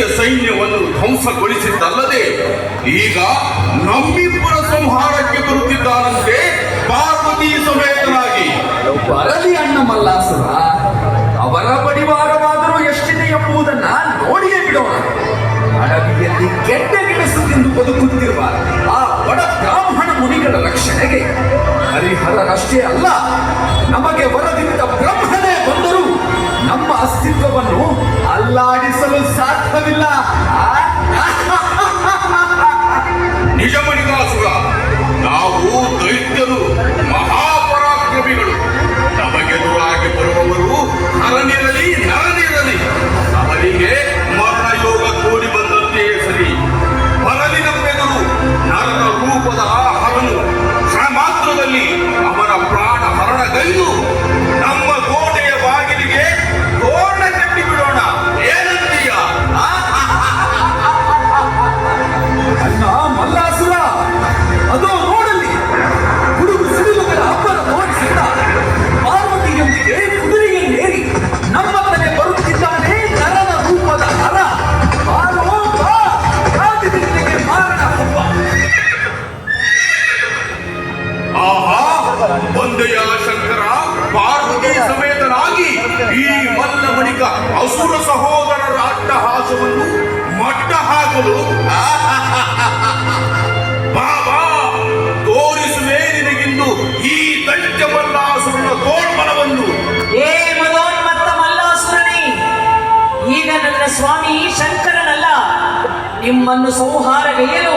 ದೈತ್ಯ ಸೈನ್ಯವನ್ನು ಧ್ವಂಸಗೊಳಿಸಿದ್ದಲ್ಲದೆ ಈಗ ನಮ್ಮಿಬ್ಬರ ಸಂಹಾರಕ್ಕೆ ಬರುತ್ತಿದ್ದಾನಂತೆ ಪಾರ್ವತಿ ಸಮೇತನಾಗಿ. ಬರಲಿ ಅಣ್ಣ ಮಲ್ಲಾಸುರ ಅವರ ಪರಿವಾರವಾದರೂ ಎಷ್ಟಿದೆ ಎಂಬುದನ್ನ ನೋಡಿಯೇ ಬಿಡೋಣ. ಅಡವಿಯಲ್ಲಿ ಕೆಟ್ಟ ಗೆಣಸು ಬದುಕುತ್ತಿರುವ ಆ ಬಡ ಬ್ರಾಹ್ಮಣ ಮುನಿಗಳ ರಕ್ಷಣೆಗೆ ಹರಿಹರರಷ್ಟೇ ಅಲ್ಲ, ನಮಗೆ ವರದಿಂದ ಅಸುರ ಸಹೋದರರ ಅಟ್ಟಹಾಸವನ್ನು ಮಟ್ಟ ಹಾಕಲು. ಬಾಬಾ, ತೋರಿಸುವೆ ನಿನಗಿಂದು ಈ ದೈತ್ಯ ಮಲ್ಲಾಸುರನ ತೋಳ್ಬಲವನ್ನು ಏ ಮದೋನ್ಮತ್ತ ಮಲ್ಲಾಸುರನೇ, ಈಗ ನನ್ನ ಸ್ವಾಮಿ ಶಂಕರನಲ್ಲ, ನಿಮ್ಮನ್ನು ಸಂಹಾರಗೈಯಲು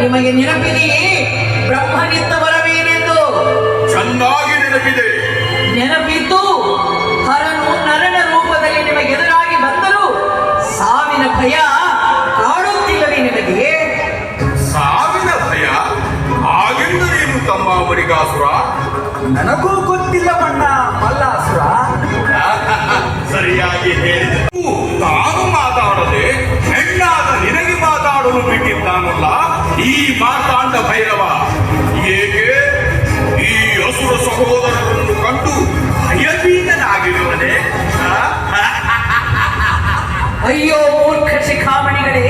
ನಿಮಗೆ ನೆನಪಿದೆಯೇ? ಬ್ರಹ್ಮನಿತ್ತ ಬರಬೇನೆಂದು ಚೆನ್ನಾಗಿ ನೆನಪಿದೆ. ನೆನಪಿದ್ದು ಹರನು ನರನ ರೂಪದಲ್ಲಿ ನಿಮಗೆ ಎದುರಾಗಿ ಬಂದರು ಸಾವಿನ ಭಯ ಕಾಡುತ್ತಿಲ್ಲವೇ ನಿಮಗೆ ಸಾವಿನ ಭಯ? ಹಾಗೆಂದರೇನು ತಮ್ಮ ಮಣಿಗಾಸುರ ನನಗೂ ಈ ಮಾತಾಂಡ ಭೈರವ ಏಕೆ? ಈ ಹಸುರ ಸಹೋದರರನ್ನು ಕಂಡು ಭಯಭೀತನಾಗಿರುವನೆ. ಅಯ್ಯೋ ಮೂರ್ಖ ಶಿಖಾಮಣಿಗಳೇ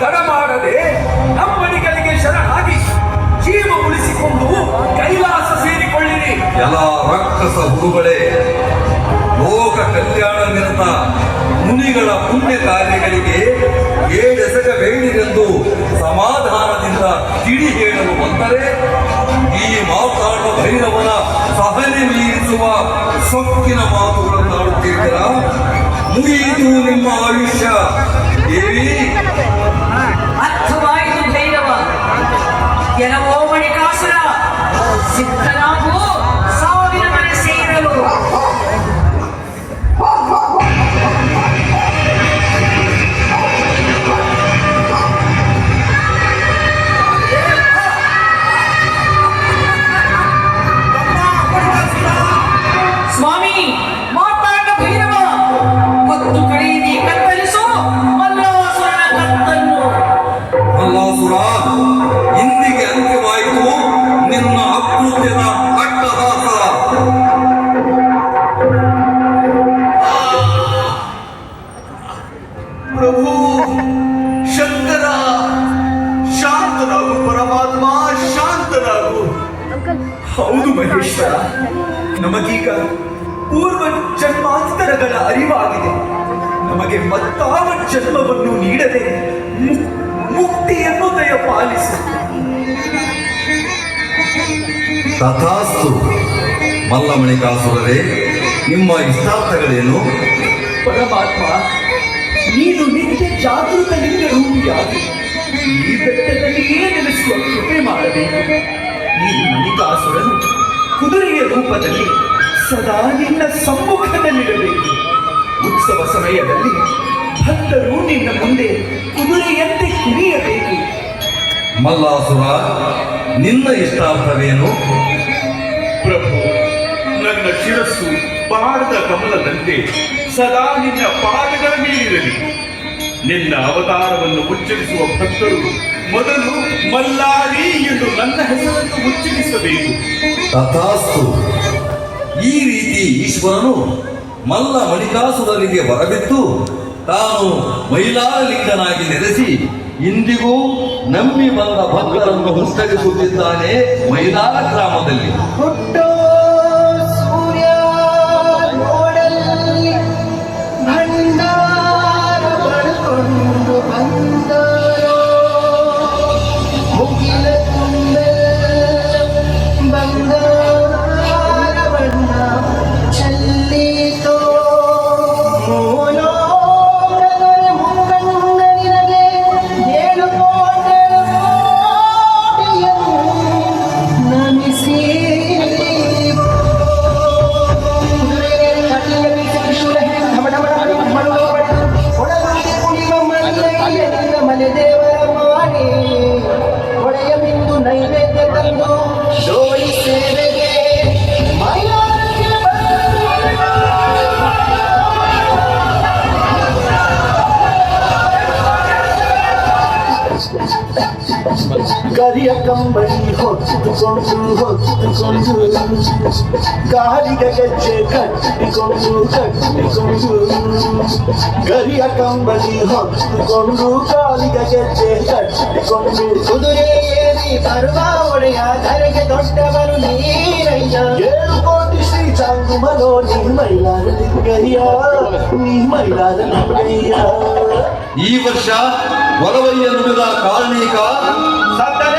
ತಡ ಮಾಡದೆ ನಮ್ಮಡಿಗಳಿಗೆ ಶರಣಾಗಿ ಜೀವ ಉಳಿಸಿಕೊಂಡು ಕೈಲಾಸ ಸೇರಿಕೊಳ್ಳಿರಿ. ಎಲ್ಲ ರಕ್ಷಸ ಹುಡುಗಳೇ ಲೋಕ ಕಲ್ಯಾಣ ನಿರತ ಮುನಿಗಳ ಪುಣ್ಯ ಕಾರ್ಯಗಳಿಗೆ ಏಳೆಸಗಬೇಡಿರೆಂದು ಸಮಾಧಾನದಿಂದ ತಿಳಿ ಹೇಳಲು ಬಂದರೆ ಈ ಮಾತಾಡ ಭೈರವನ ಸಹನೆ ಮೀರಿಸುವ ಸೊಕ್ಕಿನ ಮಾತುಗಳನ್ನು ಆಡುತ್ತಿದ್ದೀರಾ ಮುಗಿಯಿತು ನಿಮ್ಮ ಆಯುಷ್ಯ. ದೇವಿ ఎనవోమణి కాసురా? సిద్ధరామ ಮಹೇಶ್ವರ ನಮಗೀಗ ಪೂರ್ವ ಜನ್ಮಾಂತರಗಳ ಅರಿವಾಗಿದೆ. ನಮಗೆ ಮತ್ತಾವ ಜನ್ಮವನ್ನು ನೀಡದೆ ಮುಕ್ತಿಯನ್ನು ದಯ ಪಾಲಿಸು. ತಥಾಸ್ತು. ಮಲ್ಲಮಣಿಕಾಸುರರೇ ನಿಮ್ಮ ಇಷ್ಟಾರ್ಥಗಳೇನು? ಪರಮಾತ್ಮ ನೀನು ನಿತ್ಯ ಜಾಗೃತ ಲಿಂಗ ರೂಪಿಯಾಗಿ ಈ ಬೆಟ್ಟದಲ್ಲಿಯೇ ನೆಲೆಸುವ ಕೃಪೆ ಮಾಡಬೇಕು? ಈ ಮಣಿಕಾಸುರನು ಕುದುರೆಯ ರೂಪದಲ್ಲಿ ಸದಾ ನಿನ್ನ ಸಮ್ಮುಖದಲ್ಲಿರಬೇಕು. ಉತ್ಸವ ಸಮಯದಲ್ಲಿ ಭಕ್ತರು ನಿನ್ನ ಮುಂದೆ ಕುದುರೆಯಂತೆ ಕುಣಿಯಬೇಕು. ಮಲ್ಲಾಸುರ ನಿನ್ನ ಇಷ್ಟಾರ್ಥವೇನು? ಪ್ರಭು ನನ್ನ ಶಿರಸ್ಸು ಪಾಡದ ಕಮಲದಂತೆ ಸದಾ ನಿನ್ನ ಪಾದಗಳ ಮೇಲಿರಲಿ. ನಿನ್ನ ಅವತಾರವನ್ನು ಉಚ್ಚರಿಸುವ ಭಕ್ತರು ಮೊದಲು ಮಲ್ಲಾರಿ ಎಂದು ನನ್ನ ಹೆಸರನ್ನು ಉಚ್ಚರಿಸಬೇಕು ತಥಾಸ್ತು. ಈ ರೀತಿ ಈಶ್ವರನು ಮಲ್ಲ ಮಣಿಕಾಸುರರಿಗೆ ಬರಬಿದ್ದು ತಾನು ಮೈಲಾರಲಿಂಗನಾಗಿ ನೆಲೆಸಿ ಇಂದಿಗೂ ನಂಬಿ ಬಂದ ಭಕ್ತರನ್ನು ಮುಸ್ತರಿಸುತ್ತಿದ್ದಾನೆ ಮೈಲಾರ ಗ್ರಾಮದಲ್ಲಿ. ಹುಟ್ಟೋ ಕರಿಯ ಕಂಬಳಿ ಹೊತ್ತುಕೊಂಡು ಹೊತ್ತುಕೊಂಡು ಗಾಳಿಗ ಗೆಜ್ಜೆ ಕಟ್ಟಿಕೊಂಡು ಕಟ್ಟಿಕೊಂಡು ಗರಿಯ ಕಂಬಳಿ ಹೊತ್ತುಕೊಂಡು ಕಾಲಿಗ ಗೆಜ್ಜೆ ಕಟ್ಟಿಕೊಂಡು ಕುದುರೆ ಏರಿ ಬರುವ ಒಡೆಯ ಧರೆಗೆ ದೊಡ್ಡವರು ನೀರಯ್ಯ ಏಳು ಕೋಟಿ ಶ್ರೀ ಚಾಂಗುಮಲೋ ನೀ ಮೈಲಾರ ಲಿಂಗಯ್ಯ ನೀ ಮೈಲಾರ ಲಿಂಗಯ್ಯ ಈ ವರ್ಷ ಒಲವಯ್ಯ ನುಡಿದ ಕಾರಣಿಕ ಸತ್ತರೆ